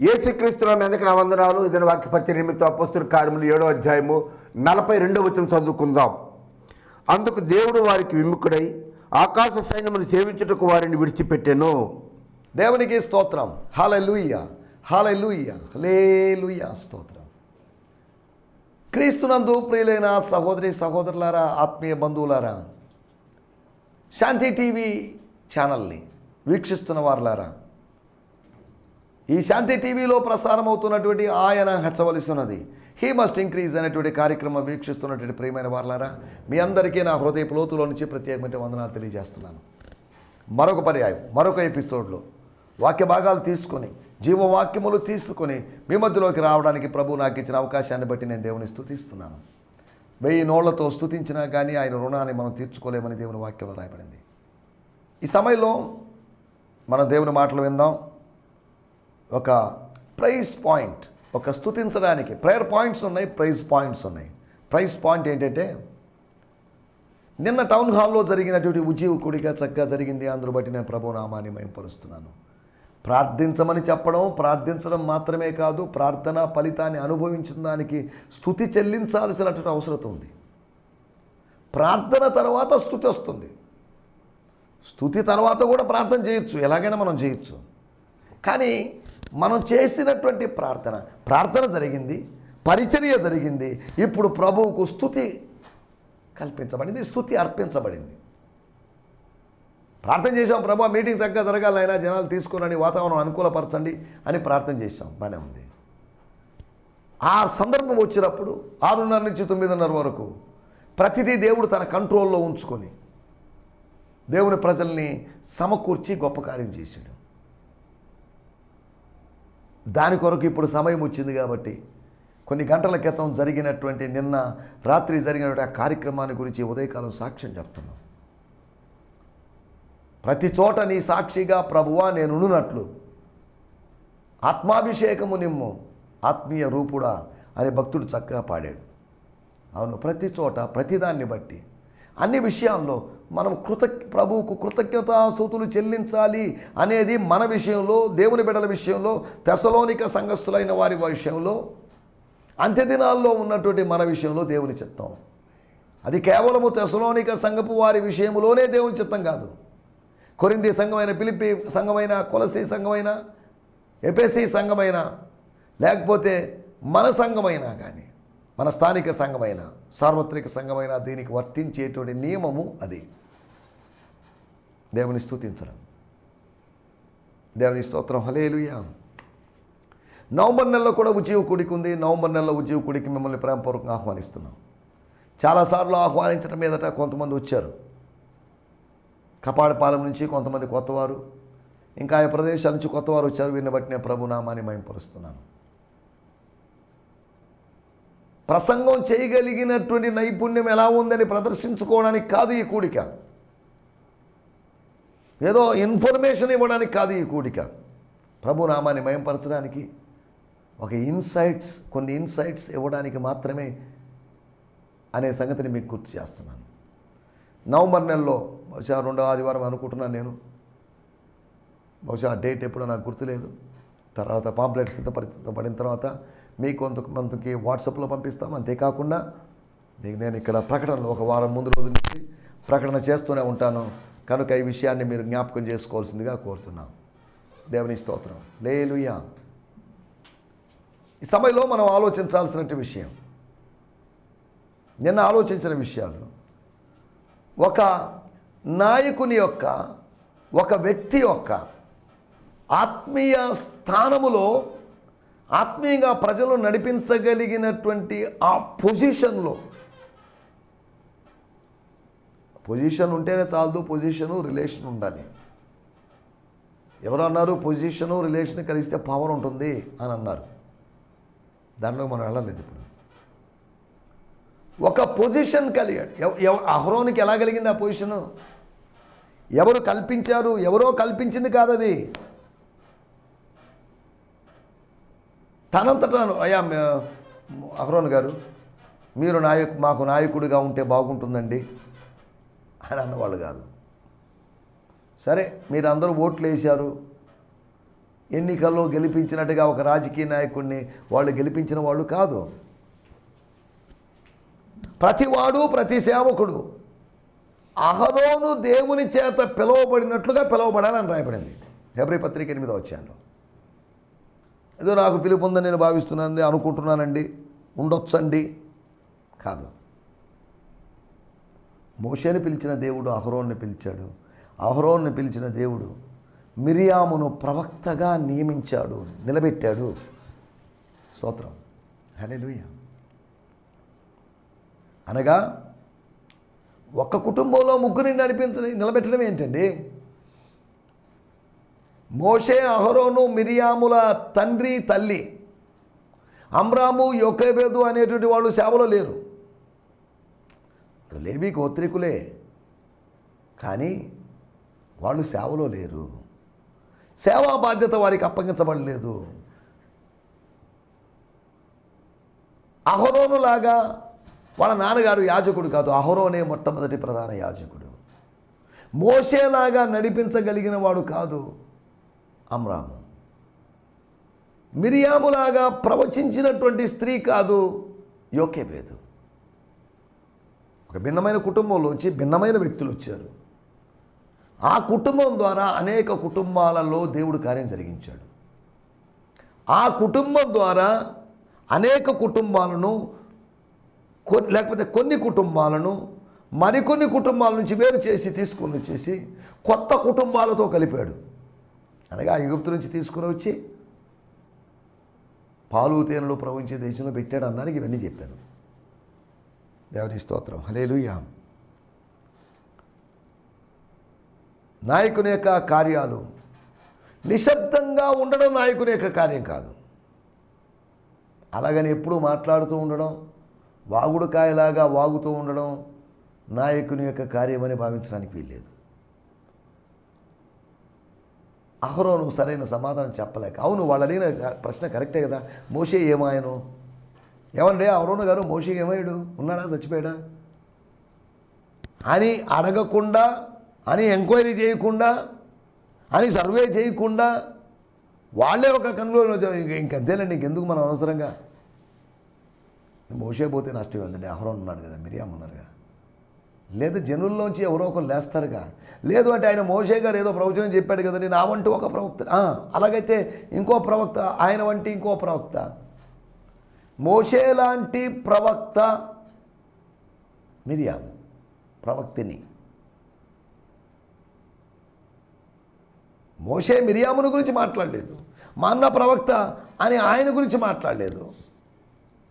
యేసుక్రీస్తుల మీదకి నా వందనాలు. ఇదని వాక్యపరిచయ నిమిత్తం అపస్తుల కార్యములు ఏడో అధ్యాయము నలభై రెండో వచనం చదువుకుందాం. అందుకు దేవుడు వారికి విముఖుడై ఆకాశ సైన్యమును సేవించుటకు వారిని విడిచిపెట్టెను. దేవునికి స్తోత్రం. హాలూయ హాలూయ హలేలుయ స్తోత్రం. క్రీస్తునందు ప్రియులైన సహోదరి సహోదరులారా ఆత్మీయ బంధువులారా శాంతి టీవీ ఛానల్ని వీక్షిస్తున్న వారులారా ఈ శాంతి టీవీలో ప్రసారం అవుతున్నటువంటి ఆయన హెచ్చవలసినది. ఉన్నది హీ మస్ట్ ఇంక్రీజ్ అనేటువంటి కార్యక్రమం వీక్షిస్తున్నటువంటి ప్రియమైన వార్లారా మీ అందరికీ నా హృదయ లోతులో నుంచి ప్రత్యేకమైన వందనాలు తెలియజేస్తున్నాను. మరొక పర్యాయం మరొక ఎపిసోడ్లో వాక్య భాగాలు తీసుకొని జీవవాక్యములు తీసుకొని మీ మధ్యలోకి రావడానికి ప్రభు నాకు ఇచ్చిన అవకాశాన్ని బట్టి నేను దేవుని స్థుతిస్తున్నాను వెయ్యి నోళ్ళతో స్థుతించినా కానీ ఆయన రుణాన్ని మనం తీర్చుకోలేమని దేవుని వాక్యంలో రాయబడింది. ఈ సమయంలో మనం దేవుని మాటలు విందాం. ఒక ప్రైజ్ పాయింట్ ఒక స్థుతించడానికి ప్రేయర్ పాయింట్స్ ఉన్నాయి ప్రైజ్ పాయింట్స్ ఉన్నాయి. ప్రైజ్ పాయింట్ ఏంటంటే నిన్న టౌన్ హాల్లో జరిగినటువంటి ఉజీవ చక్కగా జరిగింది అందరూ బట్టి నేను ప్రభు నామాన్ని మయంపరుస్తున్నాను. ప్రార్థించమని చెప్పడం ప్రార్థించడం మాత్రమే కాదు ప్రార్థన ఫలితాన్ని అనుభవించిన దానికి స్థుతి చెల్లించాల్సినటువంటి అవసరం ఉంది. ప్రార్థన తర్వాత స్థుతి వస్తుంది. స్థుతి తర్వాత కూడా ప్రార్థన చేయొచ్చు ఎలాగైనా మనం చేయొచ్చు. కానీ మనం చేసినటువంటి ప్రార్థన. ప్రార్థన జరిగింది పరిచర్య జరిగింది ఇప్పుడు ప్రభువుకు స్థుతి కల్పించబడింది స్థుతి అర్పించబడింది. ప్రార్థన చేసాం ప్రభా మీటింగ్ చక్కగా జరగాలి అయినా జనాలు తీసుకురండి వాతావరణం అనుకూలపరచండి అని ప్రార్థన చేసాం బాగానే ఉంది. ఆ సందర్భం వచ్చినప్పుడు ఆరున్నర నుంచి తొమ్మిదిన్నర వరకు ప్రతిదీ దేవుడు తన కంట్రోల్లో ఉంచుకొని దేవుని ప్రజల్ని సమకూర్చి గొప్ప కార్యం చేశాడు. దాని కొరకు ఇప్పుడు సమయం వచ్చింది కాబట్టి కొన్ని గంటల క్రితం జరిగినటువంటి నిన్న రాత్రి జరిగినటువంటి ఆ కార్యక్రమాన్ని గురించి ఉదయకాలం సాక్ష్యం చెప్తున్నాం. ప్రతి చోట నీ సాక్షిగా ప్రభువా నేనున్నట్లు. ఆత్మాభిషేకము నిమ్ము ఆత్మీయ రూపుడా అని భక్తుడు చక్కగా పాడాడు. అవును ప్రతి చోట ప్రతిదాన్ని బట్టి అన్ని విషయాల్లో మనం కృత ప్రభువుకు కృతజ్ఞతాస్తుతులు చెల్లించాలి అనేది మన విషయంలో దేవుని బిడ్డల విషయంలో తెసలోనిక సంఘస్థులైన వారి విషయంలో అంత్యదినాల్లో ఉన్నటువంటి మన విషయంలో దేవుని చిత్తం. అది కేవలము తెసలోనిక సంఘపు వారి విషయంలోనే దేవుని చిత్తం కాదు. కొరింది సంఘమైన పిలిపి సంఘమైన కొలసి సంఘమైన ఎపెసి సంఘమైన లేకపోతే మన సంఘమైనా కానీ మన స్థానిక సంఘమైన సార్వత్రిక సంఘమైన దీనికి వర్తించేటువంటి నియమము అది. దేవుని స్థుతించడం దేవుని స్తోత్రం. హలేలుయా నవంబర్ నెలలో కూడా ఉద్యోగ కుడికి ఉంది. నవంబర్ నెలలో ఉద్యోగ కుడికి మిమ్మల్ని ప్రేమపూర్వకంగా ఆహ్వానిస్తున్నాం. చాలాసార్లు ఆహ్వానించడం మీదట కొంతమంది వచ్చారు. కపాడపాలెం నుంచి కొంతమంది కొత్తవారు. ఇంకా ఆ ప్రదేశాల నుంచి కొత్తవారు వచ్చారు. వీరిని బట్టి నేను ప్రభునామాన్ని మయంపరుస్తున్నాను ప్రసంగం చేయగలిగినటువంటి నైపుణ్యం ఎలా ఉందని ప్రదర్శించుకోవడానికి కాదు ఈ కూడిక. ఏదో ఇన్ఫర్మేషన్ ఇవ్వడానికి కాదు ఈ కూడిక. ప్రభు నామాన్ని మయంపరచడానికి ఒక ఇన్సైట్స్ కొన్ని ఇన్సైట్స్ ఇవ్వడానికి మాత్రమే అనే సంగతిని మీకు గుర్తు చేస్తున్నాను. నవంబర్ నెలలో బహుశా రెండో ఆదివారం అనుకుంటున్నాను నేను. బహుశా ఆ డేట్ ఎప్పుడో నాకు గుర్తులేదు. తర్వాత పాంప్లెట్ పడిన తర్వాత మీ కొంత కొంతకి వాట్సాప్లో పంపిస్తాం. అంతేకాకుండా మీకు నేను ఇక్కడ ప్రకటనలు ఒక వారం ముందు రోజు నుంచి ప్రకటన చేస్తూనే ఉంటాను. కనుక ఈ విషయాన్ని మీరు జ్ఞాపకం చేసుకోవాల్సిందిగా కోరుతున్నాం. దేవుని స్తోత్రం. లేలుయా ఈ సమయంలో మనం ఆలోచించాల్సినటువంటి విషయం. నిన్న ఆలోచించిన విషయాలు. ఒక నాయకుని యొక్క ఒక వ్యక్తి యొక్క ఆత్మీయ స్థానములో ఆత్మీయంగా ప్రజలు నడిపించగలిగినటువంటి ఆ పొజిషన్లో. పొజిషన్ ఉంటేనే చాలదు పొజిషను రిలేషన్ ఉండాలి. ఎవరు అన్నారు పొజిషను రిలేషన్ కలిస్తే పవర్ ఉంటుంది అని అన్నారు. దాంట్లో మనం వెళ్ళలేదు ఇప్పుడు. ఒక పొజిషన్ కలిగాడు. ఎవ- అహరోనికి ఎలా కలిగింది ఆ పొజిషను? ఎవరు కల్పించారు? ఎవరో కల్పించింది కాదది అది తనంతట అయ్యా అహరోన్ గారు మీరు నాయకు మాకు నాయకుడిగా ఉంటే బాగుంటుందండి అని అన్నవాళ్ళు కాదు. సరే మీరు అందరూ ఓట్లు వేశారు ఎన్నికల్లో గెలిపించినట్టుగా ఒక రాజకీయ నాయకుడిని వాళ్ళు గెలిపించిన వాళ్ళు కాదు. ప్రతివాడు ప్రతి సేవకుడు అహరోను దేవుని చేత పిలువబడినట్లుగా పిలువబడాలని రాయబడింది. ఫిబ్రవరి పత్రిక ఎనిమిదో వచ్చాను ఏదో నాకు పిలుపు ఉందని నేను భావిస్తున్నానండి అనుకుంటున్నానండి ఉండొచ్చండి. కాదు. మోషేని పిలిచిన దేవుడు అహరోన్ని పిలిచాడు. అహరోన్ని పిలిచిన దేవుడు మిరియామును ప్రవక్తగా నియమించాడు నిలబెట్టాడు. స్తోత్రం. హల్లెలూయ. అనగా ఒక్క కుటుంబంలో ముగ్గురిని నడిపించని నిలబెట్టడం ఏంటండి? మోషే అహరోను మిరియాముల తండ్రి తల్లి. అమ్రాము యొక్కబేదు అనేటువంటి వాళ్ళు సేవలో లేరు. లేవి గోత్రికులే కానీ వాళ్ళు సేవలో లేరు. సేవా బాధ్యత వారికి అప్పగించబడలేదు. అహరోనులాగా వాళ్ళ నాన్నగారు యాజకుడు కాదు. అహరోనే మొట్టమొదటి ప్రధాన యాజకుడు. మోసేలాగా నడిపించగలిగిన వాడు కాదు. అమ్రాము. మిరియాములాగా ప్రవచించినటువంటి స్త్రీ కాదు యోకేబేదు. ఒక భిన్నమైన కుటుంబంలోంచి భిన్నమైన వ్యక్తులు వచ్చారు. ఆ కుటుంబం ద్వారా అనేక కుటుంబాలలో దేవుడు కార్యం జరిగించాడు. ఆ కుటుంబం ద్వారా అనేక కుటుంబాలను కొ- లేకపోతే కొన్ని కుటుంబాలను మరికొన్ని కుటుంబాల నుంచి వేరు చేసి తీసుకుని వచ్చేసి కొత్త కుటుంబాలతో కలిపాడు. అనగా ఎగుప్తు నుంచి తీసుకుని వచ్చి పాలు తేనెలు ప్రవహించే దేశంలో పెట్టాడు అన్నానికి ఇవన్నీ చెప్పాను. దేవుని స్తోత్రం. హలేలుయా నాయకుని యొక్క కార్యాలు నిశ్శబ్దంగా ఉండడం నాయకుని యొక్క కార్యం కాదు. అలాగని ఎప్పుడూ మాట్లాడుతూ ఉండడం వాగుడుకాయలాగా వాగుతూ ఉండడం నాయకుని యొక్క కార్యమని భావించడానికి వీల్లేదు. అహరోను సరైన సమాధానం చెప్పలేక. అవును వాళ్ళు అడిగిన ప్రశ్న కరెక్టే కదా. మోషే ఏమాయను? ఏమండే అహరోను గారు మోషే ఏమయ్యాడు? ఉన్నాడా చచ్చిపోయాడా? అని అడగకుండా అని ఎంక్వైరీ చేయకుండా అని సర్వే చేయకుండా వాళ్ళే ఒక కన్క్లూజన్ వచ్చారు. ఇంక ఇంకంతేనండి ఇంకెందుకు మనం అనవసరంగా? మోసే పోతే నష్టం ఏందండి? అహరోన్ ఉన్నాడు కదా మిరియాం ఉన్నారుగా. లేదా జనుల్లోంచి ఎవరో ఒకరు లేస్తారుగా. లేదు అంటే ఆయన మోషే గారు ఏదో ప్రవచనం చెప్పాడు కదండి నా వంటి ఒక ప్రవక్త. అలాగైతే ఇంకో ప్రవక్త ఆయన వంటి ఇంకో ప్రవక్త. మోషే లాంటి ప్రవక్త మిరియాం ప్రవక్తిని. మోషే మిరియామును గురించి మాట్లాడలేదు. మా అన్న ప్రవక్త అని ఆయన గురించి మాట్లాడలేదు.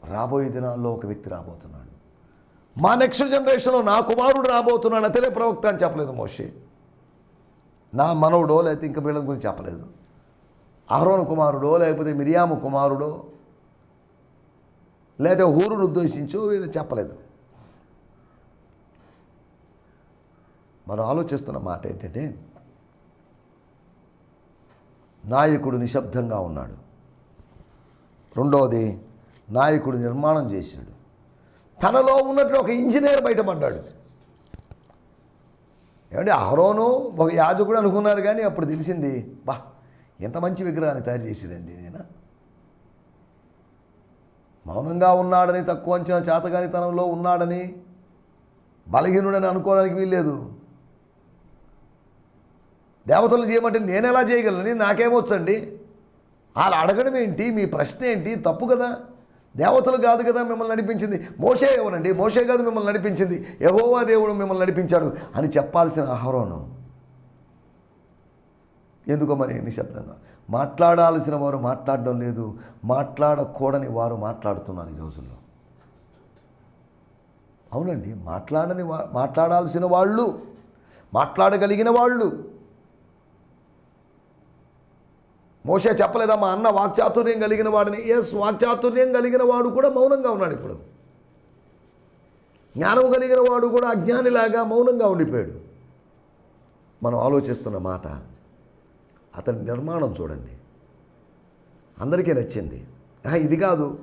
రాబోయే దినాల్లో ఒక వ్యక్తి రాబోతున్నాడు. మా నెక్స్ట్ జనరేషన్లో నా కుమారుడు రాబోతున్నాడు అతనే ప్రవక్త అని చెప్పలేదు మోషే. నా మనవుడో లేకపోతే ఇంక వీళ్ళ గురించి చెప్పలేదు. అహరోను కుమారుడో లేకపోతే మిరియాము కుమారుడో లేదా ఊరును ఉద్దేశించో వీళ్ళు చెప్పలేదు. మనం ఆలోచిస్తున్న మాట ఏంటంటే నాయకుడు నిశ్శబ్దంగా ఉన్నాడు. రెండవది నాయకుడు నిర్మాణం చేశాడు. తనలో ఉన్నట్టు ఒక ఇంజనీర్ బయటపడ్డాడు. ఏమంటే అహరోను ఒక యాజకుడు అనుకున్నారు కానీ అప్పుడు తెలిసింది బా ఎంత మంచి విగ్రహాన్ని తయారు చేసాడండి నేను మౌనంగా ఉన్నాడని తక్కువ అంచనా చేతగానితనంలో ఉన్నాడని బలహీనుడని అనుకోవడానికి వీల్లేదు. దేవతలు చేయమంటే నేను ఎలా చేయగలను? నాకేమొచ్చండి? వాళ్ళు అడగడం ఏంటి? మీ ప్రశ్న ఏంటి? తప్పు కదా? దేవతలు కాదు కదా మిమ్మల్ని నడిపించింది. మోషే ఎవరండి? మోషే కాదు మిమ్మల్ని నడిపించింది. యహోవా దేవుడు మిమ్మల్ని నడిపించాడు అని చెప్పాల్సిన అహరోను. ఎందుకో మరి నిశ్శబ్దంగా? మాట్లాడాల్సిన వారు మాట్లాడడం లేదు. మాట్లాడకూడని వారు మాట్లాడుతున్నారు ఈ రోజుల్లో. అవునండి మాట్లాడని వా మాట్లాడాల్సిన వాళ్ళు మాట్లాడగలిగిన వాళ్ళు. మోషే చెప్పలేదా మా అన్న వాక్చాతుర్యం కలిగిన వాడిని ఎస్ వాక్చాతుర్యం కలిగిన వాడు కూడా మౌనంగా ఉన్నాడు ఇప్పుడు. జ్ఞానం కలిగిన వాడు కూడా అజ్ఞానిలాగా మౌనంగా ఉండిపోయాడు. మనం ఆలోచిస్తున్న మాట అతని నిర్మాణం చూడండి. అందరికీ నచ్చింది. ఇది కాదు.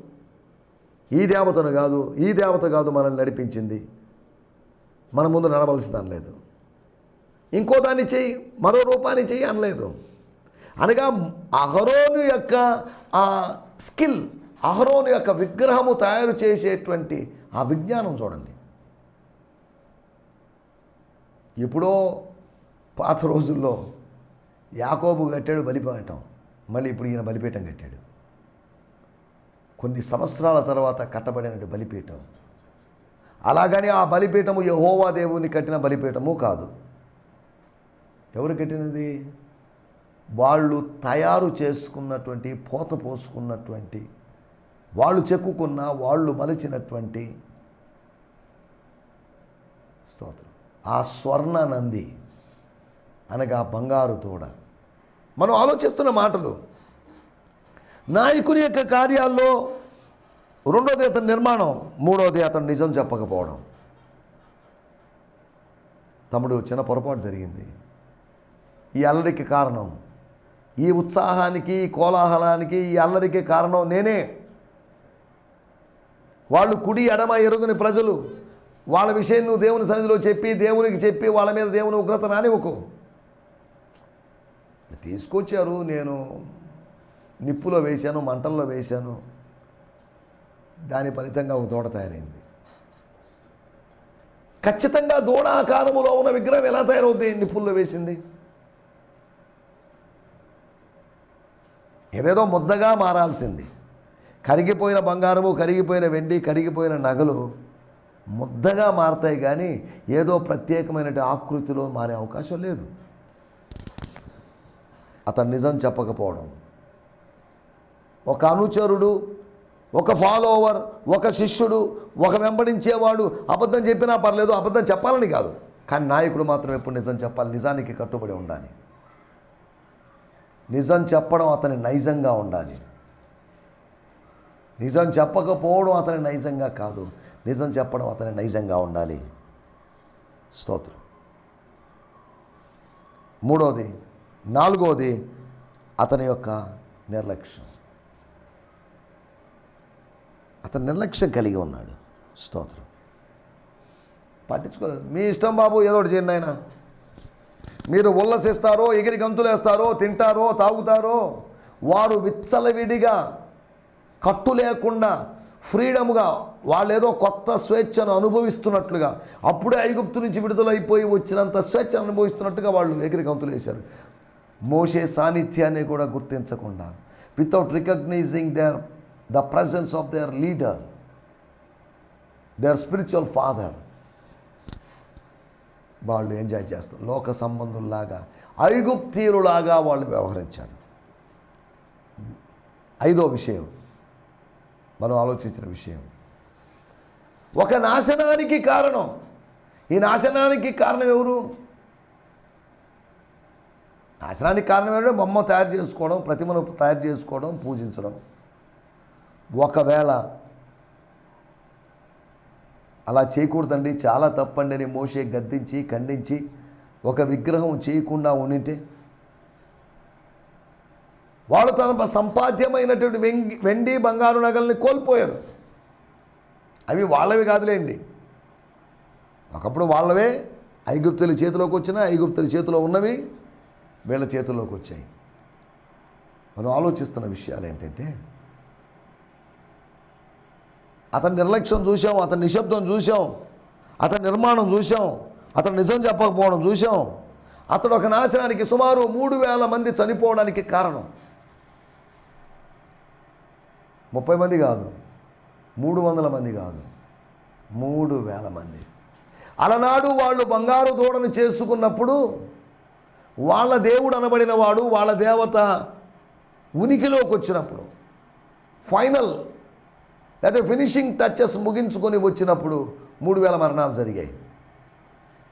ఈ దేవతను కాదు ఈ దేవత కాదు మనల్ని నడిపించింది. మన ముందు నడవలసింది అనలేదు ఇంకో దాన్ని చెయ్యి మరో రూపాన్ని చెయ్యి అనలేదు. అనగా అహరోను యొక్క ఆ స్కిల్ అహరోను యొక్క విగ్రహము తయారు చేసేటువంటి ఆ విజ్ఞానం చూడండి. ఎప్పుడో పాత రోజుల్లో యాకోబు కట్టాడు బలిపీఠం. మళ్ళీ ఇప్పుడు ఈయన బలిపీఠం కట్టాడు. కొన్ని సంవత్సరాల తర్వాత కట్టబడిన బలిపీఠం. అలాగని ఆ బలిపీఠము యహోవా దేవుని కట్టిన బలిపీఠము కాదు. ఎవరు కట్టినది? వాళ్ళు తయారు చేసుకున్నటువంటి పోత పోసుకున్నటువంటి వాళ్ళు చెక్కుకున్న వాళ్ళు మలిచినటువంటి స్తోత్రం. ఆ స్వర్ణ నంది అనగా బంగారు తోడ. మనం ఆలోచిస్తున్న మాటలు. నాయకుని యొక్క కార్యాల్లో రెండోది అతని నిర్మాణం మూడోది అతను నిజం చెప్పకపోవడం. తమ్ముడు చిన్న పొరపాటు జరిగింది. ఈ అల్లరికి కారణం ఈ ఉత్సాహానికి ఈ కోలాహలానికి ఈ అల్లరికి కారణం నేనే. వాళ్ళు కుడి ఎడమ ఎరుగుని ప్రజలు. వాళ్ళ విషయం నువ్వు దేవుని సన్నిధిలో చెప్పి దేవునికి చెప్పి వాళ్ళ మీద దేవుని ఉగ్రత రానివ్వకు. తీసుకొచ్చారు నేను నిప్పులో వేశాను మంటల్లో వేశాను. దాని ఫలితంగా ఒక దూడ తయారైంది. ఖచ్చితంగా దూడ ఆకారములో ఉన్న విగ్రహం ఎలా తయారవుద్ది? నిప్పుల్లో వేసింది. ఏదేదో ముద్దగా మారాల్సింది. కరిగిపోయిన బంగారము కరిగిపోయిన వెండి కరిగిపోయిన నగలు ముద్దగా మారతాయి కానీ ఏదో ప్రత్యేకమైన ఆకృతిలో మారే అవకాశం లేదు. అతను నిజం చెప్పకపోవడం. ఒక అనుచరుడు ఒక ఫాలోవర్ ఒక శిష్యుడు ఒక వెంబడించేవాడు అబద్ధం చెప్పినా పర్లేదు అబద్ధం చెప్పాలని కాదు. కానీ నాయకుడు మాత్రం ఎప్పుడు నిజం చెప్పాలి నిజానికి కట్టుబడి ఉండాలి. నిజం చెప్పడం అతని నైజంగా ఉండాలి. నిజం చెప్పకపోవడం అతని నైజంగా కాదు. నిజం చెప్పడం అతని నైజంగా ఉండాలి. స్తోత్రం. మూడోది నాలుగోది అతని యొక్క నిర్లక్ష్యం. అతను నిర్లక్ష్యం కలిగి ఉన్నాడు. స్తోత్రం. పట్టించుకోలేదు. మీ ఇష్టం బాబు ఏదో ఒకటి చేయండి ఆయన మీరు ఉల్లసిస్తారో ఎగిరి గంతులేస్తారో తింటారో తాగుతారో వారు విచ్చలవిడిగా కట్టు లేకుండా ఫ్రీడమ్గా వాళ్ళు ఏదో కొత్త స్వేచ్ఛను అనుభవిస్తున్నట్లుగా అప్పుడే ఐగుప్తు నుంచి విడుదలైపోయి వచ్చినంత స్వేచ్ఛ అనుభవిస్తున్నట్టుగా వాళ్ళు ఎగిరి గంతులు వేశారు మోసే సాన్నిధ్యాన్ని కూడా గుర్తించకుండా without recognising their the presence of their leader their spiritual father వాళ్ళు ఎంజాయ్ చేస్తారు. లోక సంబంధుల్లాగా ఐగుప్తీయులులాగా వాళ్ళు వ్యవహరించారు. ఐదో విషయం మనం ఆలోచించిన విషయం. ఒక నాశనానికి కారణం. ఈ నాశనానికి కారణం ఎవరు? నాశనానికి కారణం ఏంటంటే బొమ్మ తయారు చేసుకోవడం ప్రతిమను తయారు చేసుకోవడం పూజించడం. ఒకవేళ అలా చేయకూడదండి. చాలా తప్పండి అని మోసే గద్దించి ఖండించి ఒక విగ్రహం చేయకుండా ఉండింటే వాళ్ళు తన సంపాద్యమైనటువంటి వెంగి వెండి బంగారు నగల్ని కోల్పోయారు. అవి వాళ్ళవి కాదులేండి. ఒకప్పుడు వాళ్ళవే ఐగుప్తుల చేతిలోకి వచ్చిన ఐగుప్తుల చేతిలో ఉన్నవి వీళ్ళ చేతుల్లోకి వచ్చాయి. మనం ఆలోచిస్తున్న విషయాలు ఏంటంటే అతని నిర్లక్ష్యం చూసాం అతని నిశ్శబ్దం చూసాం అతని నిర్మాణం చూసాం అతను నిజం చెప్పకపోవడం చూసాం అతడు ఒక నాశనానికి సుమారు మూడు వేల మంది చనిపోవడానికి కారణం. ముప్పై మంది కాదు మూడు వందల మంది కాదు మూడు వేల మంది. అలనాడు వాళ్ళు బంగారు దూడను చేసుకున్నప్పుడు వాళ్ళ దేవుడు అనబడిన వాడు వాళ్ళ దేవత ఉనికిలోకి వచ్చినప్పుడు ఫైనల్ లేకపోతే ఫినిషింగ్ టచెస్ ముగించుకొని వచ్చినప్పుడు మూడు వేల మరణాలు జరిగాయి.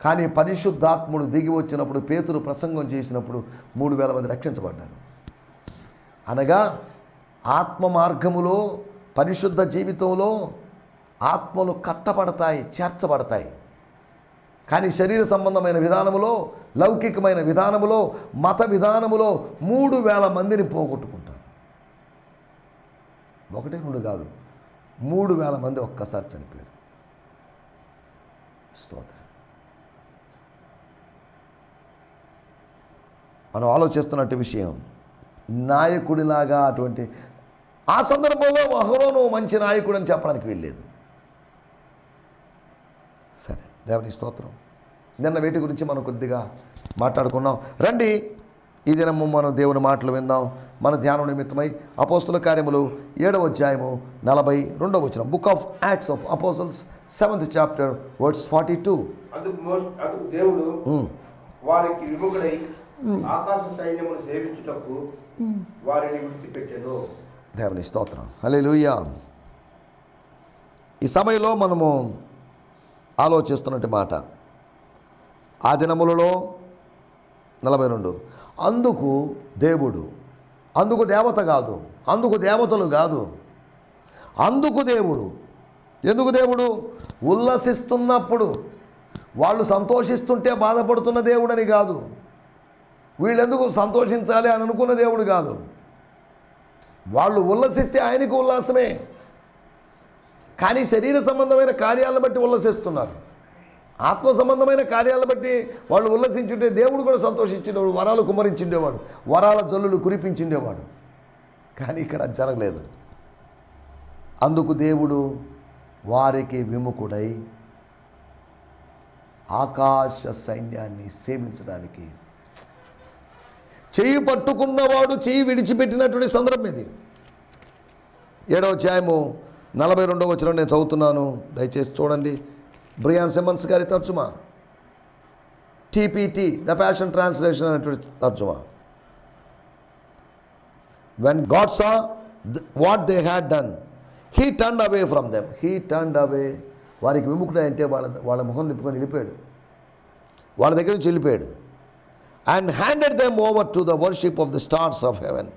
కానీ పరిశుద్ధాత్ముడు దిగి వచ్చినప్పుడు పేతురు ప్రసంగం చేసినప్పుడు మూడు వేల మంది రక్షించబడ్డారు. అనగా ఆత్మ మార్గములో పరిశుద్ధ జీవితంలో ఆత్మలు కట్టబడతాయి చేర్చబడతాయి. కానీ శరీర సంబంధమైన విధానములో లౌకికమైన విధానములో మత విధానములో మూడు వేల మందిని పోగొట్టుకుంటారు. ఒకటి రెండు కాదు. మూడు వేల మంది ఒక్కసారి చనిపోయారు. స్తోత్రం. మనం ఆలోచిస్తున్నట్టు విషయం నాయకుడిలాగా అటువంటి ఆ సందర్భంలో అహరోను మంచి నాయకుడు అని చెప్పడానికి వెళ్ళలేదు సరే దేవుని స్తోత్రం. నిన్న వీటి గురించి మనం కొద్దిగా మాట్లాడుకున్నాం. రండి ఈ దినము మనం దేవుని మాటలు విందాం. మన ధ్యానం నిమిత్తమై అపోస్తుల కార్యములు ఏడవ అధ్యాయము నలభై రెండవ వచ్చిన book of acts of apostles seventh chapter words forty two దేవుడు వారికి విముఖుడై ఆకాశ సైన్యమును సేవించుటకు వారిని విడిచిపెట్టెను. దేవుని స్తోత్రం. హలే ఈ సమయంలో మనము ఆలోచిస్తున్నట్టు మాట. ఆ దినములలో నలభై రెండు. అందుకు దేవుడు అందుకు దేవత కాదు అందుకు దేవతలు కాదు అందుకు దేవుడు. ఎందుకు దేవుడు? ఉల్లసిస్తున్నప్పుడు. వాళ్ళు సంతోషిస్తుంటే బాధపడుతున్న దేవుడని కాదు. వీళ్ళెందుకు సంతోషించాలి అని అనుకున్న దేవుడు కాదు. వాళ్ళు ఉల్లసిస్తే ఆయనకు ఉల్లాసమే. కానీ శరీర సంబంధమైన కార్యాలను బట్టి ఉల్లసిస్తున్నారు. ఆత్మ సంబంధమైన కార్యాలను బట్టి వాళ్ళు ఉల్లసించుంటే దేవుడు కూడా సంతోషించేవాడు వరాలు కుమరించిండేవాడు వరాల జల్లులు కురిపించిండేవాడు. కానీ ఇక్కడ జరగలేదు. అందుకు దేవుడు వారికి విముఖుడై ఆకాశ సైన్యాన్ని సేవించడానికి చెయ్యి పట్టుకున్నవాడు చెయ్యి విడిచిపెట్టినటువంటి సందర్భం ఇది. ఏడవ ఛాయము నలభై రెండవ వచ్చిన నేను చదువుతున్నాను. దయచేసి చూడండి. బ్రియాన్ సిమన్స్ గారి తర్జుమా. టీపీటీ ద ప్యాషన్ ట్రాన్స్లేషన్ అనేటువంటి తర్జుమా. When God saw what they had done he turn away from them he turn away వారికి విముఖుడు అంటే వాళ్ళ వాళ్ళ ముఖం తిప్పుకొని వెళ్ళిపోయాడు. వాళ్ళ దగ్గర నుంచి వెళ్ళిపోయాడు. And handed them over to the worship of the stars of heaven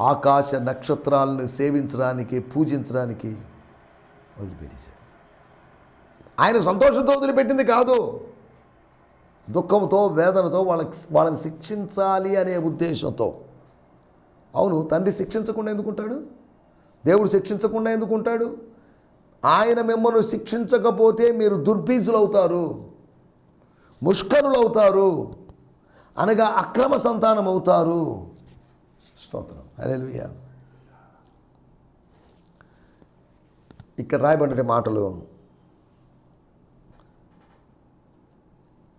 ఆకాశ నక్షత్రాలను సేవించడానికి పూజించడానికి వదిలిపెట్టేశాడు. ఆయన సంతోషంతో వదిలిపెట్టింది కాదు. దుఃఖంతో వేదనతో వాళ్ళకి వాళ్ళని శిక్షించాలి అనే ఉద్దేశంతో. అవును తండ్రి శిక్షించకుండా ఎందుకుంటాడు? దేవుడు శిక్షించకుండా ఎందుకుంటాడు? ఆయన మిమ్మల్ని శిక్షించకపోతే మీరు దుర్బీజులు అవుతారు ముష్కరులు అవుతారు అనగా అక్రమ సంతానం అవుతారు స్తోత్రం. హల్లెలూయా. ఇక్కడ రాయబడిన మాటలు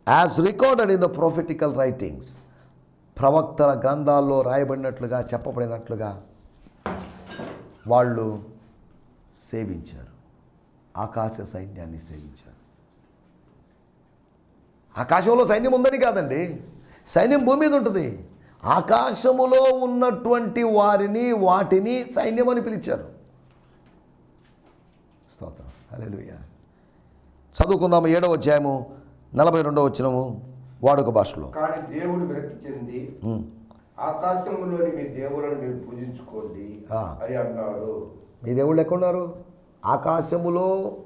as recorded in the prophetical writings ప్రవక్తల గ్రంథాల్లో రాయబడినట్లుగా చెప్పబడినట్లుగా వాళ్ళు సేవించారు. ఆకాశ సైన్యాన్ని సేవించారు. ఆకాశంలో సైన్యం ఉందని కాదండి. సైన్యం భూమి మీద ఉంటుంది. ఆకాశములో ఉన్నటువంటి వారిని వాటిని సైన్యం అని పిలిచారు. స్తోత్రం. అలెలుయ్య చదువుకుందాము ఏడవ అధ్యాయము. నలభై రెండవ వచ్చినము వాడుక భాషలో. కానీ దేవుడు విరక్తి చెంది. ఆకాశంలోని మీ దేవులను మీరు పూజించుకోండి. అని అన్నాడు. మీ దేవుళ్ళు ఎక్కడున్నారు? ఆకాశములో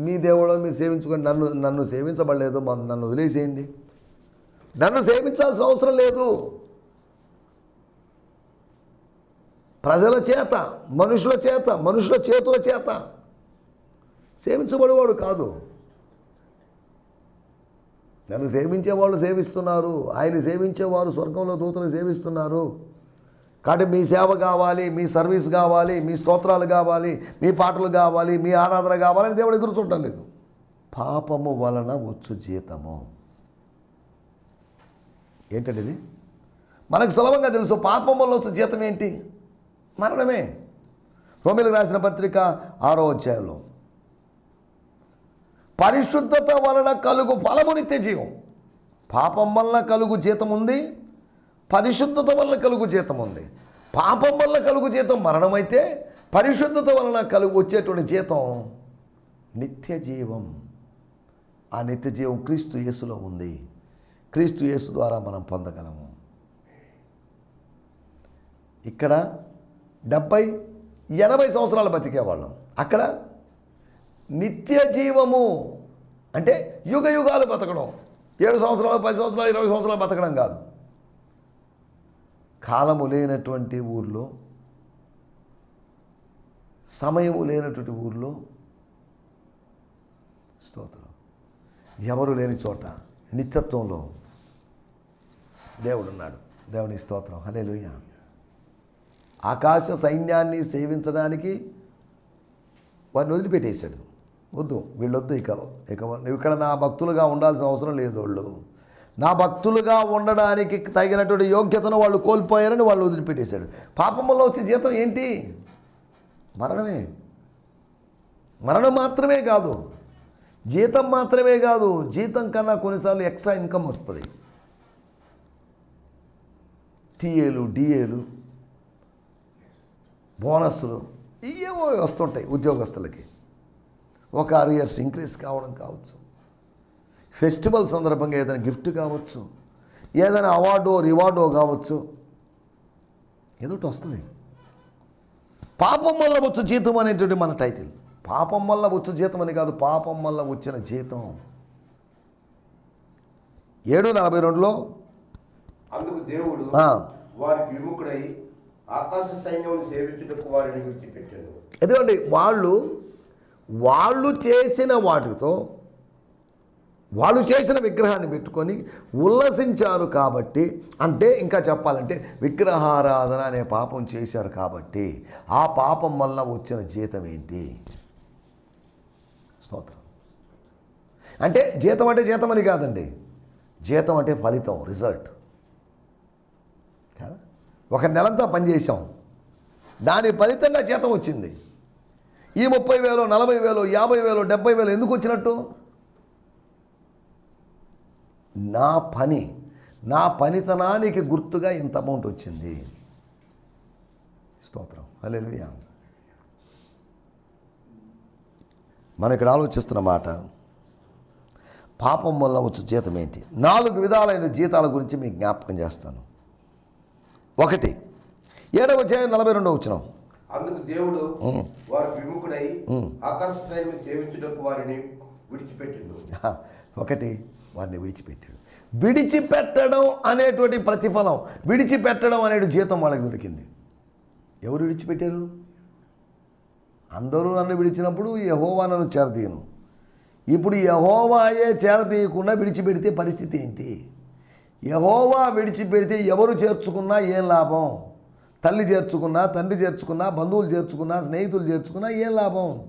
మీ దేవుళ్ళని మీరు సేవించుకొని నన్ను నన్ను సేవించబడలేదు మన నన్ను వదిలేసేయండి. నన్ను సేవించాల్సిన అవసరం లేదు. ప్రజల చేత మనుషుల చేత మనుషుల చేతుల చేత సేవించబడేవాడు కాదు. నన్ను సేవించేవాళ్ళు సేవిస్తున్నారు. ఆయన సేవించేవారు స్వర్గంలో దూతలు సేవిస్తున్నారు. కాబట్టి మీ సేవ కావాలి మీ సర్వీస్ కావాలి మీ స్తోత్రాలు కావాలి మీ పాటలు కావాలి మీ ఆరాధన కావాలని దేవుడు ఎదురు చూడటం లేదు. పాపము వలన వచ్చు జీతము. ఏంటండి ఇది? మనకు సులభంగా తెలుసు పాపం వల్ల వచ్చే జీతం ఏంటి? మరణమే. రోమిలకు రాసిన పత్రిక ఆరో అధ్యాయంలో. పరిశుద్ధత వలన కలుగు ఫలము నిత్య జీవం పాపం వలన కలుగు జీతం ఉంది పరిశుద్ధత వలన కలుగు జీతం ఉంది పాపం వల్ల కలుగు జీతం మరణమైతే పరిశుద్ధత వలన కలుగు వచ్చేటువంటి జీతం నిత్య జీవం ఆ నిత్య జీవం క్రీస్తు యేసులో ఉంది. క్రీస్తు యేసు ద్వారా మనం పొందగలము. ఇక్కడ డెబ్బై ఎనభై సంవత్సరాలు బతికేవాళ్ళం. అక్కడ నిత్య జీవము అంటే యుగ యుగాలు బతకడం. ఏడు సంవత్సరాలు పది సంవత్సరాలు ఇరవై సంవత్సరాలు బతకడం కాదు. కాలము లేనటువంటి ఊర్లో సమయము లేనటువంటి ఊర్లో స్తోత్రం. ఎవరు లేని చోట నిత్యత్వంలో దేవుడున్నాడు. దేవుని స్తోత్రం. హలే ఆకాశ సైన్యాన్ని సేవించడానికి వారిని వదిలిపెట్టేశాడు. వద్దు వీళ్ళొద్దు ఇక. ఇక ఇక్కడ నా భక్తులుగా ఉండాల్సిన అవసరం లేదు వాళ్ళు. నా భక్తులుగా ఉండడానికి తగినటువంటి యోగ్యతను వాళ్ళు కోల్పోయారని వాళ్ళు వదిలిపెట్టేశాడు. పాపం వల్ల వచ్చే జీతం ఏంటి? మరణమే. మరణం మాత్రమే కాదు. జీతం మాత్రమే కాదు. జీతం కన్నా కొన్నిసార్లు ఎక్స్ట్రా ఇన్కమ్ వస్తుంది. టీఏలు డిఏలు బోనస్లు ఇవేవో వస్తుంటాయి ఉద్యోగస్తులకి. ఒక ఆరు ఇయర్స్ ఇంక్రీజ్ కావడం కావచ్చు. ఫెస్టివల్ సందర్భంగా ఏదైనా గిఫ్ట్ కావచ్చు. ఏదైనా అవార్డో రివార్డో కావచ్చు. ఏదో ఒకటి వస్తుంది. పాపం వల్ల వచ్చు జీతం అనేటువంటి మన టైటిల్ పాపం వల్ల వచ్చు జీతం అని కాదు పాపం వల్ల వచ్చిన జీతం. ఏడు నలభై రెండులో అందుకు దేవుడు. వారికి విముఖుడై ఆకాశ సైన్యమును సేవించుటకు వారిని విడిచిపెట్టాడు. ఎందుకంటే వాళ్ళు వాళ్ళు చేసిన వాటితో వాళ్ళు చేసిన విగ్రహాన్ని పెట్టుకొని ఉల్లసించారు కాబట్టి అంటే ఇంకా చెప్పాలంటే విగ్రహారాధన అనే పాపం చేశారు కాబట్టి ఆ పాపం వల్ల వచ్చిన జీతం ఏంటి? స్తోత్రం. అంటే జీతం అంటే జీతం అని కాదండి. జీతం అంటే ఫలితం రిజల్ట్. ఒక నెలంతా పనిచేసాం దాని ఫలితంగా జీతం వచ్చింది. ఈ ముప్పై వేలు నలభై వేలు యాభై వేలు డెబ్బై వేలు ఎందుకు వచ్చినట్టు? నా పని నా పనితనానికి గుర్తుగా ఇంత అమౌంట్ వచ్చింది. స్తోత్రం. హల్లెలూయా. మనం ఇక్కడ ఆలోచిస్తున్న మాట పాపం వల్ల వచ్చే జీతం ఏంటి? నాలుగు విధాలైన జీతాల గురించి మీకు జ్ఞాపకం చేస్తాను. ఒకటి ఏడవ అధ్యాయం నలభై రెండవ వచ్చినాం అందుకు దేవుడు. వారికి విముఖుడై ఉమ్. ఆకాశ సైన్యం సేవించుటకు వారిని విడిచిపెట్టిండు. ఒకటి వారిని విడిచిపెట్టాడు. విడిచిపెట్టడం అనేటువంటి ప్రతిఫలం విడిచిపెట్టడం అనేది జీతం వాళ్ళకి దొరికింది. ఎవరు విడిచిపెట్టారు? అందరూ నన్ను విడిచినప్పుడు యహోవా నన్ను చేరదీయను. ఇప్పుడు యహోవాయే చేరదీయకుండా విడిచిపెడితే పరిస్థితి ఏంటి? యహోవా విడిచిపెడితే ఎవరు చేర్చుకున్నా ఏం లాభం? తల్లి చేర్చుకున్నా తండ్రి చేర్చుకున్నా బంధువులు చేర్చుకున్నా స్నేహితులు చేర్చుకున్నా ఏం లాభం?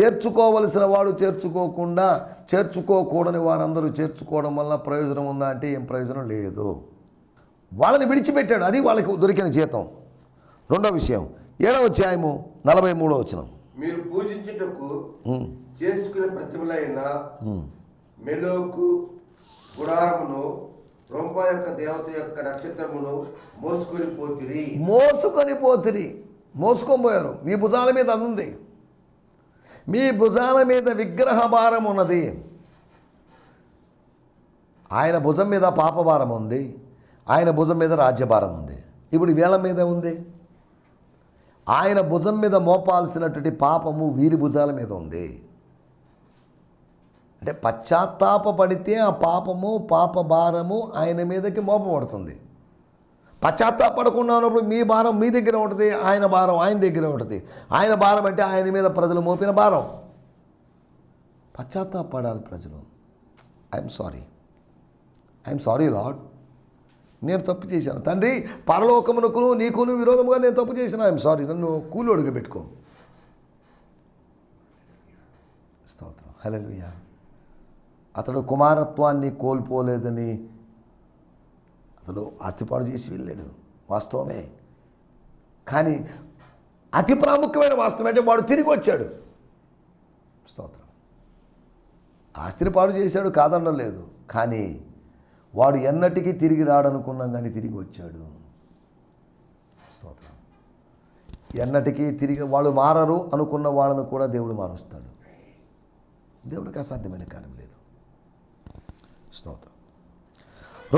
చేర్చుకోవలసిన వాడు చేర్చుకోకుండా చేర్చుకోకూడని వారందరూ చేర్చుకోవడం వల్ల ప్రయోజనం ఉందా అంటే ఏం ప్రయోజనం లేదు. వాళ్ళని విడిచిపెట్టాడు. అది వాళ్ళకి దొరికిన జీతం. రెండో విషయం. ఏడవ అధ్యాయము నలభై మూడో వచనం. మీరు పూజించుటకు చేసుకునే ప్రతిమలైన. మెలోకు గుడారమును రొంప యొక్క దేవత యొక్క నక్షత్రమును మోసుకొని పోతిరి. మోసుకొని పోతిరి. మోసుకొని పోయారు మీ భుజాల మీద అది. ఉంది మీ భుజాల మీద విగ్రహ భారం ఉన్నది. ఆయన భుజం మీద పాపభారం ఉంది. ఆయన భుజం మీద రాజ్యభారం ఉంది. ఇప్పుడు వీళ్ళ మీద ఉంది. ఆయన భుజం మీద మోపాల్సినటువంటి పాపము వీరి భుజాల మీద ఉంది. అంటే పశ్చాత్తాపడితే ఆ పాపము పాప భారము ఆయన మీదకి మోపబడుతుంది. పశ్చాత్తాపడకుండా ఉన్నప్పుడు మీ భారం మీ దగ్గర ఉంటుంది ఆయన భారం ఆయన దగ్గర ఉంటుంది. ఆయన భారం అంటే ఆయన మీద ప్రజలు మోపిన భారం. పశ్చాత్తాపడాలి ప్రజలు. I'm sorry I'm sorry Lord నేను తప్పు చేశాను. తండ్రి పరలోకమునకును నీకును విరోధముగా నేను తప్పు చేసిన ఐఎమ్ సారీ నన్ను కూలోడుగా పెట్టుకో. స్తోత్రం. హలో అతడు కుమారత్వాన్ని కోల్పోలేదని అతడు ఆస్తిపాడు చేసి వెళ్ళాడు వాస్తవమే. కానీ అతి ప్రాముఖ్యమైన వాస్తవం అంటే వాడు తిరిగి వచ్చాడు. స్తోత్రం. ఆస్తిని పాడు చేశాడు కాదనడం లేదు కానీ వాడు ఎన్నటికీ తిరిగి రాడనుకున్నాం కానీ తిరిగి వచ్చాడు. స్తోత్రం. ఎన్నటికీ తిరిగి వాళ్ళు మారరు అనుకున్న వాళ్ళను కూడా దేవుడు మారుస్తాడు. దేవుడికి అసాధ్యమైన కార్యం లేదు. స్తోత్రం.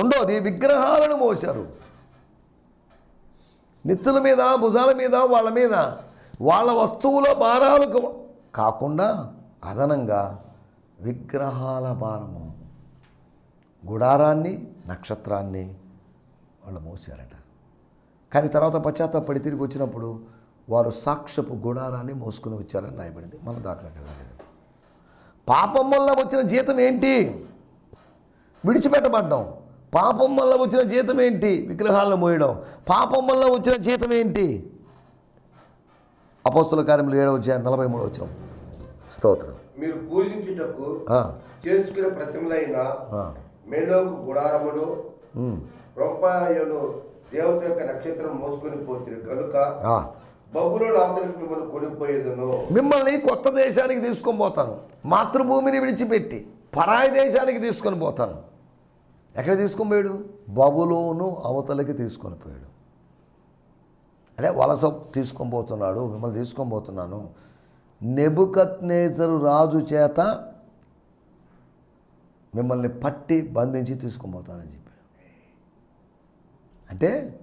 రెండోది విగ్రహాలను మోశారు. నెత్తుల మీద భుజాల మీద వాళ్ళ మీద వాళ్ళ వస్తువుల భారాలకు కాకుండా అదనంగా విగ్రహాల భారము. గుడారాన్ని నక్షత్రాన్ని వాళ్ళు మోసారట కానీ తర్వాత పశ్చాత్తాపడి తిరిగి వచ్చినప్పుడు వారు సాక్ష్యపు గుడారాన్ని మోసుకుని వచ్చారని రాయబడింది. మనం దాంట్లోకి వెళ్ళలేదు. పాపం వల్ల వచ్చిన జీతం ఏంటి? విడిచిపెట్టబడ్డాం. పాపం వల్ల వచ్చిన జీతం ఏంటి? విగ్రహాలను మోయడం. పాపం వల్ల వచ్చిన జీతం ఏంటి? అపోస్తుల కార్యములు ఏడవ అధ్యాయం నలభై మూడు వచ్చిన స్తోత్రం. మీరు పూజించుటకు ఆ, చేసుకునే ప్రతిమలైన మేలోకు గుడారములు ఉమ్, రొంపాయను దేవత యొక్క నక్షత్రం మోసుకొని పోతుంది కనుక మిమ్మల్ని కొనిపోయేదను. మిమ్మల్ని కొత్త దేశానికి తీసుకొని పోతాను. మాతృభూమిని విడిచిపెట్టి పరాయి దేశానికి తీసుకొని పోతాను. ఎక్కడ తీసుకొని పోయాడు? బబులోను అవతలకి తీసుకొని పోయాడు. అంటే వలస తీసుకొని పోతున్నాడు మిమ్మల్ని తీసుకొని పోతున్నాను. నెబుకత్నేజరు రాజు చేత మిమ్మల్ని పట్టి బంధించి తీసుకొని పోతానని చెప్పాడు. అంటే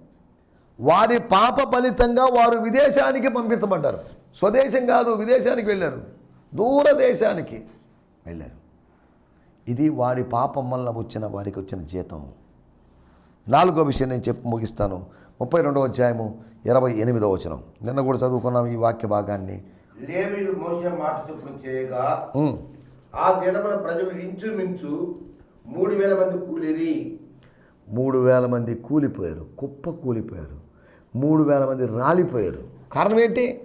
వారి పాప ఫలితంగా వారు విదేశానికి పంపించబడ్డారు. స్వదేశం కాదు విదేశానికి వెళ్ళారు. దూర దేశానికి వెళ్ళారు. ఇది వాడి పాపం వల్ల వచ్చిన వారికి వచ్చిన జీతం. నాలుగో విషయం నేను చెప్పి ముగిస్తాను. ముప్పై రెండవ అధ్యాయము ఇరవై ఎనిమిదో వచనం. నిన్న కూడా చదువుకున్నాం ఈ వాక్య భాగాన్ని. లేవీలు మోసే మాట చొప్పున చేయగా ఉమ్, ఆ దినమున ప్రజలు ఇంచుమించు మూడు వేల మంది కూలిరి. మూడు వేల మంది కూలిపోయారు. కుప్ప కూలిపోయారు. మూడు వేల మంది రాలిపోయారు. కారణం ఏంటి?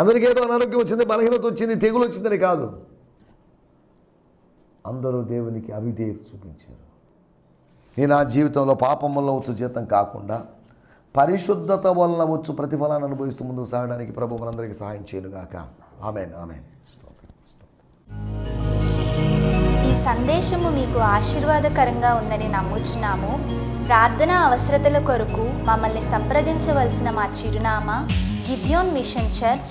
అందరికీ ఏదో అనారోగ్యం వచ్చింది బలహీనత వచ్చింది తెగులు వచ్చిందని కాదు. అందరూ దేవునికి అవిధేయత చూపించారు. నేను ఆ జీవితంలో పాపం వల్ల వచ్చు జీతం కాకుండా పరిశుద్ధత వలన వచ్చు ప్రతిఫలాన్ని అనుభవిస్తూ ముందుకు సాగడానికి ప్రభు మనందరికీ సహాయం చేయనుగాక ఆమెన్ ఆమెన్. ఈ సందేశము మీకు ఆశీర్వాదకరంగా ఉందని నమ్ముచున్నాము. ప్రార్థన అవసరతల కొరకు మమ్మల్ని సంప్రదించవలసిన మా చిరునామా గిద్యోన్ మిషన్ చర్చ్